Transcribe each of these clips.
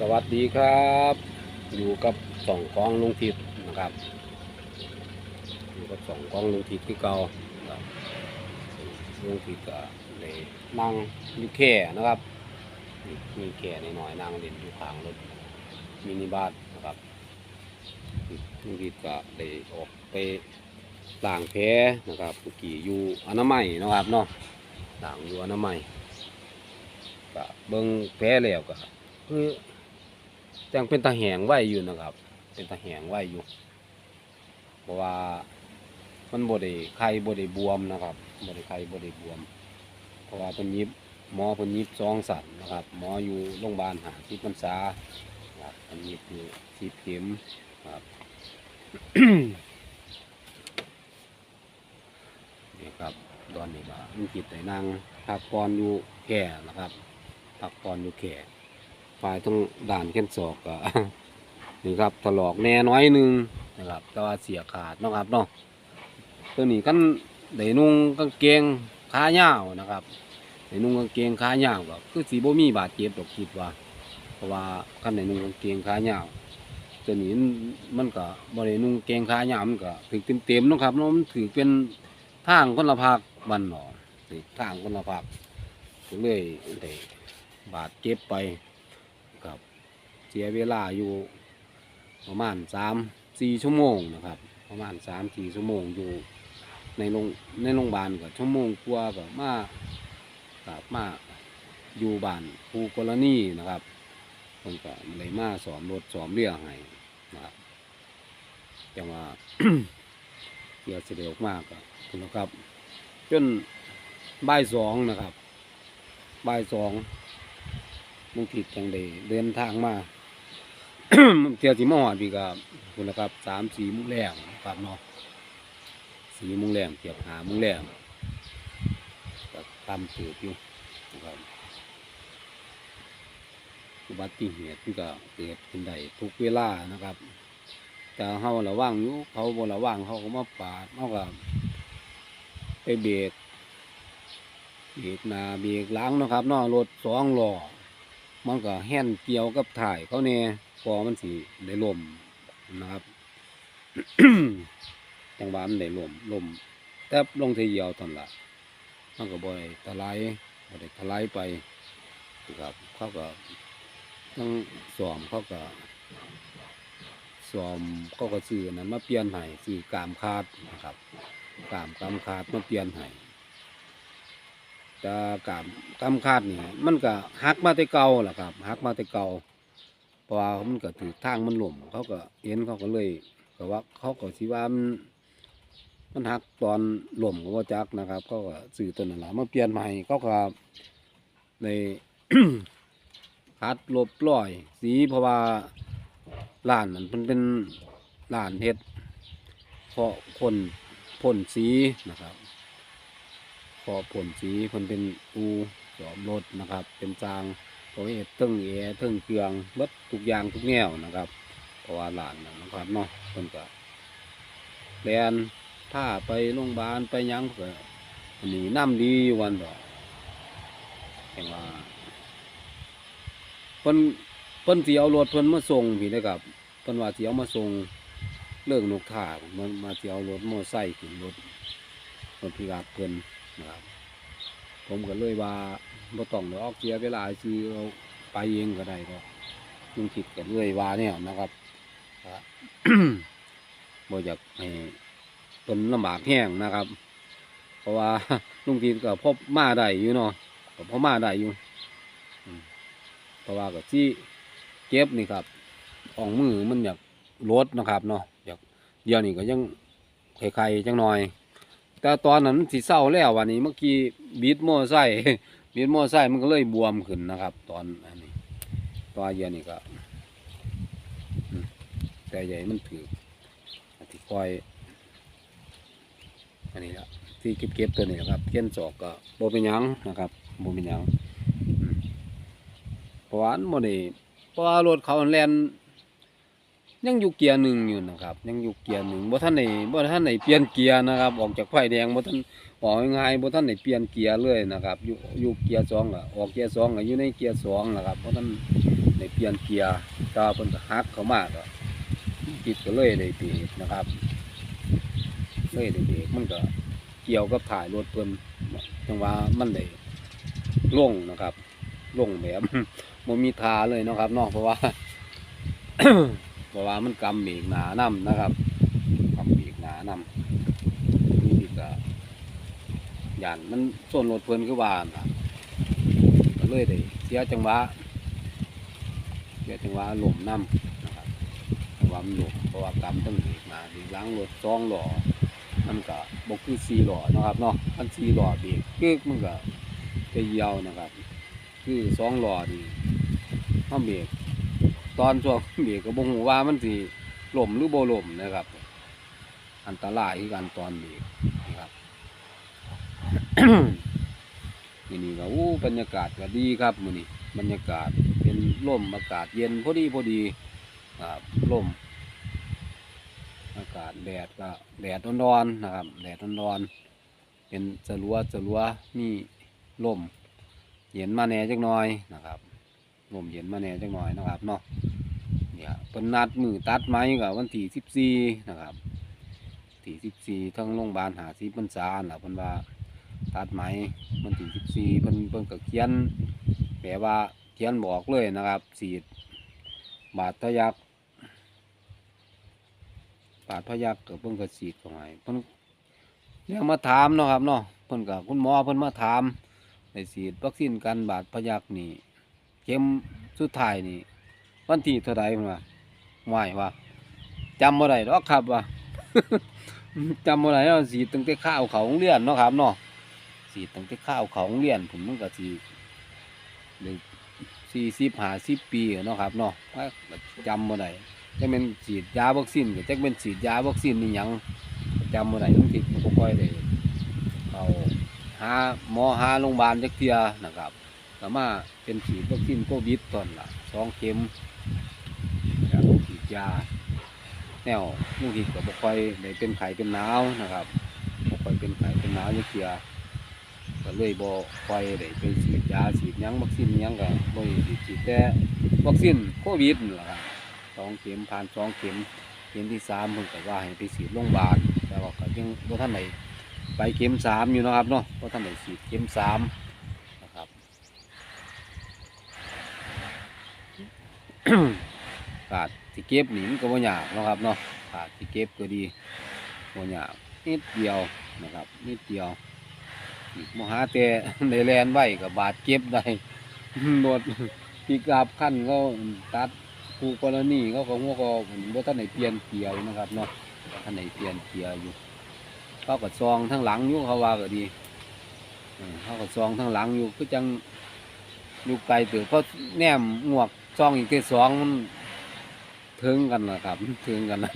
สวัสดีครับ อยู่กับสองกองลุงทิพย์นะครับ อยู่กับสองกองลุงทิพย์ที่เก่าลุงทิพย์ก็ได้นั่งอยู่แค่นะครับมีแค่หน่อยนั่งเล่นอยู่ข้างรถมินิบัสนะครับลุงทิพย์ก็ได้ออกไปล้างแผลนะครับเมื่อกี้อยู่อนามัยนะครับเนาะล้างอยู่อนามัยก็เบิ่งแผลแล้วก็คื อยังเป็นตาแหงไหวอยู่นะครับ เป็นตาแหงไหวอยู่ เพราะว่ามันบไดไข่บไดบวมนะครับบไดไข่บไดบวม เพราะว่าเป็นยิบหมอเป็นยิบซองสันนะครับ หมออยู่โรงพยาบาลหาที่พรรษาครับเป็นยิบอยู่สิบเข็มครับนี่ครับตอนนี้ก็มีจิตใจนั่งพักผ่อนอยู่แก่นะครับพักผ่อนอยู่แก่ ฝ่ายต้องด่านเข้นศอกก็นี่ครับถลอกแน่น้อยหนึงนะครับ แต่ว่าเสียขาดนะครับเนาะตัวนี้กันได้นุ่งกางเกงขายาวนะครับได้นุ่งกางเกงขายาวก็คือสีบ่มีบาดเจ็บดอกคิดว่า เพราะว่าคันได้นุ่งกางเกงขายาวตัวนี้มันก็บ่ได้นุ่งเกงขายาวมันก็ถึกเต็มๆนะครับเนาะมันถือเป็นทางคนละภาคบ้านหนอทางคนละภาคก็เลยได้บาดเจ็บไป สียเวลาอยู่ประมาณสามสี่ชั่วโมงนะครับ ประมาณสามสี่ชั่วโมงอยู่ในโรงในโรงพยาบาลก็ชั่วโมงกว่าก็มากับมาอยู่บ้านผู้กรณีนะครับคนก็เลยมาสอมรถสอมเรือให้นะครับจังว่าเกี่ยวเสด็จออกมากก็คุณนะครับ จนบ่ายสองนะครับบ่ายสองมุงผิดจังได้เดินทางมา เทียสีมอดพี่กับคุณนะครับสามสี่มุ้งแรงครับเนาะสี่มุ้งแรงเกียบหามุ้งแรงก็ตามสืบอยู่นะครับอุบัติเหตุที่ก็เกิดขึ้นได้ทุกเวลานะครับแต่เฮาระว่างอยู่เขาบ่ระว่างเขาก็มาปาดเขาก็ไปเบรกเบรกนาเบรกหลังนะครับเนาะรถสองหล้อมันก็แห่นเกี่ยวกับถ่ายเขาเนี่ย พอมันสิได้ลมนะครับจังหวะมันได้ลมลมแทบลงทีเดียวตอนละมันก็บ่อยทลายบ่ได้ทลายไปนะครับเขาก็ต้องสอมเขาก็สอมเขาก็ซื้อนั้นมาเปลี่ยนให้ซื้อกามคาดนะครับกามกามคาดมาเปลี่ยนให้แต่กามกามคาดนี่มันก็หักมาแต่เก่าแหละครับหักมาแต่เก่า เพราะว่ามันก็ถือทางมันหล่มเขาก็เห็นเขาก็เลยก็ว่าเขาก็สิว่ามันมันหักตอนหล่มก็ว่าจักนะครับเขาก็สื่อตัวนั้นละมาเปลี่ยนใหม่เขาก็ในคัดลบร้อย สีเพราะว่าร้านมันเป็นร้านเฮ็ดเพราะคนพ่นสีนะครับพอผลสีเพิ่นเป็นอูสอมรถนะครับ เป็นจาง โอ้ยเติ้งเอเติ้งเครื่องบดทุกอย่างทุกแนวนะครับ เพราะว่าหลานนะนะครับเนาะเพิ่นก็แลนถ้าไปโรงพยาบาลไปยังเพิ่นก็หนีน้ำดีวันดอกแห่งว่าเพิ่นเพิ่นสิเอารถเพิ่นมาส่งพี่นะครับเพิ่นว่าสิเอามาส่งเรื่องนกท่ามันมาสิเอารถมอไซค์ขึ้นรถรถพิกาบเพิ่นนะครับ ผมก็เลยว่า บ่ต้องเลยวออกเสียเวลาซื้อเราไปเองก็ได้ก็ลุงคิดกันเลยว่าเนี่ยนะครับบ่อยากให้เป็นลำบากแห้งนะครับ เพราะว่าลุงคิดก็พบมาได้อยู่เนาะก็พอมาได้อยู่เพราะว่าก็ที่เก็บนี่ครับของมือมันอยากลดนะครับเนาะอยากเดี๋ยวนี้ก็ยังไข่ๆจังหน่อย แต่ตอนนั้นสิเศร้าแล้ววันนี้เมื่อกี้บีดมอไซค์บีดมอไซค์มันก็เลยบวมขึ้นนะครับ ตอนอันนี้ตอนเย็นนี่ก็แต่ใหญ่มันถือที่คอยอันนี้ละที่เก็บเก็บๆตัวนี้นะครับเกี้ยนจอกก็โบเป็นยังนะครับโบเป็นยังเพราะว่าอันโมนี่เพราะว่ารถเขาแลน ยังอยู่เกียร์หนึ่งอยู่นะครับ ยังอยู่เกียร์หนึ่งบ่ท่านไหนบ่ท่านไหนเปลี่ยนเกียร์นะครับ ออกจากไฟแดงบ่ท่านออกง่ายบ่ท่านไหนเปลี่ยนเกียร์เลยนะครับ อยู่อยู่เกียร์สองก็ออกเกียร์สองก็อยู่ในเกียร์สองนะครับบ่ท่านไหนเปลี่ยนเกียร์ตาเพิ่นก็หักเข้ามาก็จิตก็เลยได้เบรกนะครับเลยได้เบรกมันก็เกี่ยวกับถ่ายรถเพิ่นจังว่ามันได้ล่งนะครับล่งแบบบ่มีทาเลยนะครับนาะเพราะว่า เพราะว่ามันกำเบรกหนานํนะครับกำเบรกหนานํนี่ก็ย่านมันส่วนรถเพิ่นคือว่านะก็เลยได้เสียจังหวะเสียจังหวะหล่มนํนะครับจังหวะมันหลมเพราะว่ากำต้องเบรกหนาเบรกหล้างรถสองหล่อมันก็บ่คือสี่หล่อนะครับเนาะคันสี่หล่อเบรกกึกมันก็จะเหี่ยวนะครับ คือสองหล่อนี่เฮาเบรก ตอนช่วงเบรกก็บ่ฮู้ว่ามันสิล่มหรือบ่ล่มนะครับ อันตรายคือกันตอนเบรกนะครับนี่นี่ก็อู้บรรยากาศก็ดีครับมื้อนี้บรรยากาศเป็นลมอากาศเย็นพอดีพอดีครับลมอากาศแดดก็แดดร้อนๆนะครับ แดดร้อนๆเป็นสลัวสลัวมีลมเย็นมาแหน่จักหน่อยนะครับ ลมเย็นมาแน่จังหน่อยนะครับเนาะเนี่ยเป็นนัดมือตัดไม้กับวันที่สิบสี่นะครับที่สิบสี่ทั้งโรงพยาบาลหาสีพรรษาแหละเพิ่นว่าตัดไม้วันที่สิบสี่เพิ่นเพิ่นก็เขียนแปลว่าเขียนบอกเลยนะครับสีดบาดทะยักบาดพะยักกับเพิ่นก็สีดเข้าให้เพิ่นเรียกมาถามเนาะครับเนาะเพิ่นกับคุณหมอเพิ่นมาถามได้ฉีดวัคซีนกันบาดพะยักนี่ เข็มสุดท้ายนี่วันที่เท่าไรมันว่าไม่ว่าจำบ่ได้หรอกครับว่า จำบ่ได้เนาะสีตั้งแต่ข้าวเขาโรงเรียนเนาะครับเนาะสีตั้งแต่ข้าวเขาโรงเรียนผมมันก็สีเลยสี่สิบห้าสิบปีเนาะครับเนาะจำบ่ได้จะเป็นฉีดยาวัคซีนก็จะเป็นฉีดยาวัคซีนนี่ยังจำบ่ได้บางทีก็บ่ค่อยได้เอาหาหมอหาโรงพยาบาลจักเทียนะครับ ก็มาเป็นฉีดวัคซีนโควิดตอนละสองเข็มแล้วก็ฉีดยา แนวบางทีก็บ่ค่อยได้เป็นไข้เป็นหนาวนะครับบ่ค่อยเป็นไข้เป็นหนาวจักเทียก็เลยบ่ค่อยได้ไปฉีดยาฉีดยังวัคซีนยังก็บ่ได้ฉีดฉีดแต่วัคซีนโควิดนั่นล่ะครับสองเข็มผ่านสองเข็มเข็มที่สามเพิ่นก็ว่าให้ไปฉีดโรงพยาบาลแต่ว่าก็ยังบ่ทันได้ไปเข็มสามอยู่นะครับเนาะบ่ทันได้ฉีดเข็มสามนะครับ ขาดสิเก็บหนิมก็บ่ยากนะครับเนาะขาดสิเก็บก็ดีบ่ยากนิดเดียวนะครับนิดเดียวมหาแต่ในแลนไว้กับบาดเก็บได้รถปีกาบขั้นก็ตัดคู่กรณีเขาก็หัวก็บ่ทันได้เปลี่ยนเกียร์นะครับเนาะท่านได้เปลี่ยนเกียร์อยู่เขาก็ซองทั้งหลังอยู่เขาว่าก็ดีเขาก็ซองทั้งหลังอยู่คือจังอยู่ไกลติบเพราะแนมงวก ซองอีกที่สองมันถึงกันนะครับถึงกันนะ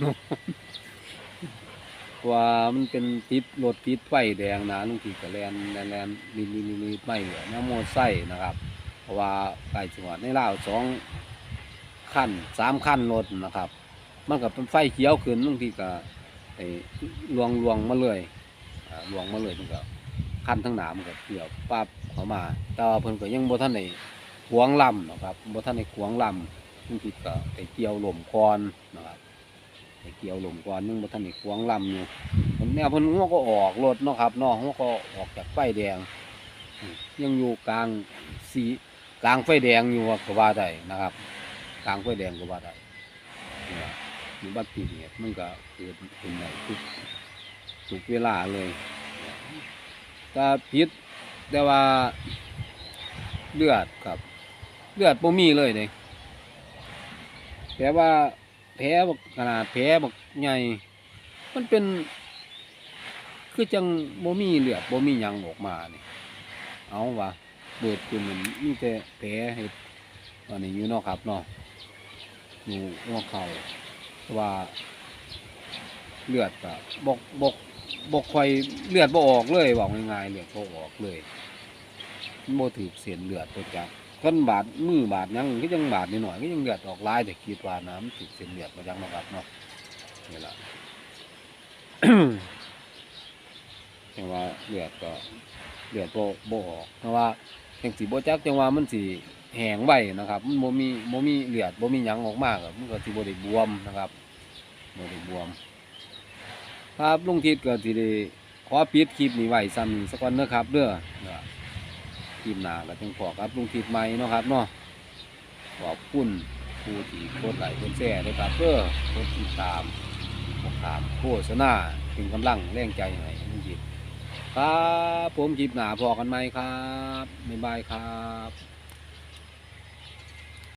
ว่ามันเป็นติดรถติดไฟแดงนะลุงทีกแลนแลนแลนลีลีลีลีไม่เหลือน้ำโมไส้นะครับ เพราะว่าไก่จังหวัดในลาวสองขั้นสามขั้นรถนะครับ มันก็เป็นไฟเขียวขึ้นลุงทีก็ไอ้ลวงลวงมาเลยอ่าลวงมาเลยมันก็ขั้นทั้งหนามันก็เกี่ยวปั๊บเข้ามาแต่เพิ่นก็ยังบ่ทันได้ ขวงลำนะครับบ่ทันได้ขวงลำลุงทิดก็ไปเกี่ยวหล่มก่อนนะครับไปเกี่ยวหล่มก่อนนึงบ่ทันได้ควงลำอยู่ผมแนวพิ่นหัวก็ออกรถเนาะครับเนาะหัวก็ออกจากไฟแดง ยังอยู่กลางสีกลางไฟแดงอยู่ก็ว่าได้นะครับ กลางไฟแดงก็ว่าได้เนี่ยมีบัตรเหตุมันก็เกิดขึ้นได้ทุกทุกเวลาเลยก็พิษแต่ว่าเลือดครับ เลือดบ่มีเลยเด้แผลว่าแผลบักขนาดแผลบักใหญ่ มันเป็น คือจังบ่มีเลือดบ่มีหยังออกมานี่เอาวะเบิดขึ้นมันมีแต่แผลเฮ็ดอันนี้อยู่นาะครับเนาะอยู่หัวเข่าว่าเลือดก็บกบกบกค่อยเลือดบ่ออกเลยบอกง่ายๆเลือดบ่ออกเลยมันบ่ถือเส้นเลือดตัวจัก กันบาดมือบาดยังก็ยังบาดนิดหน่อยก็ยังเลือดออกลายแต่คิดว่าน้ำติดเส้นเลือดมาจังเนาะครับเนาะนี่แหละจังว่าเลือดก็เลือดโบโบออกเพราะว่าจังสีโบจักจังว่ามันสีแห้งไว้นะครับมันบ่มีบ่มีเลือดบ่มียังออกมาก็มันก็สิบ่ได้บวมนะครับโบได้บวมครับลุงทิศก็สิได้ขอปิดคลิปนี้ไว้ซ้ำสักวันเด้อครับเด้อ ทีมหน้าก็จึงพอครับลุงทิศใหม่เนาะครับเนาะขอบคุณผู้ที่กดไลโคตรแซ่ได้วยครับเพื่อกดติดตามกดตามโฆษณาเป็นกำลังแรงใจให้ลุงทิดครับผมคลิปหน้าพอกันไหมครับบ๊ายบายครับ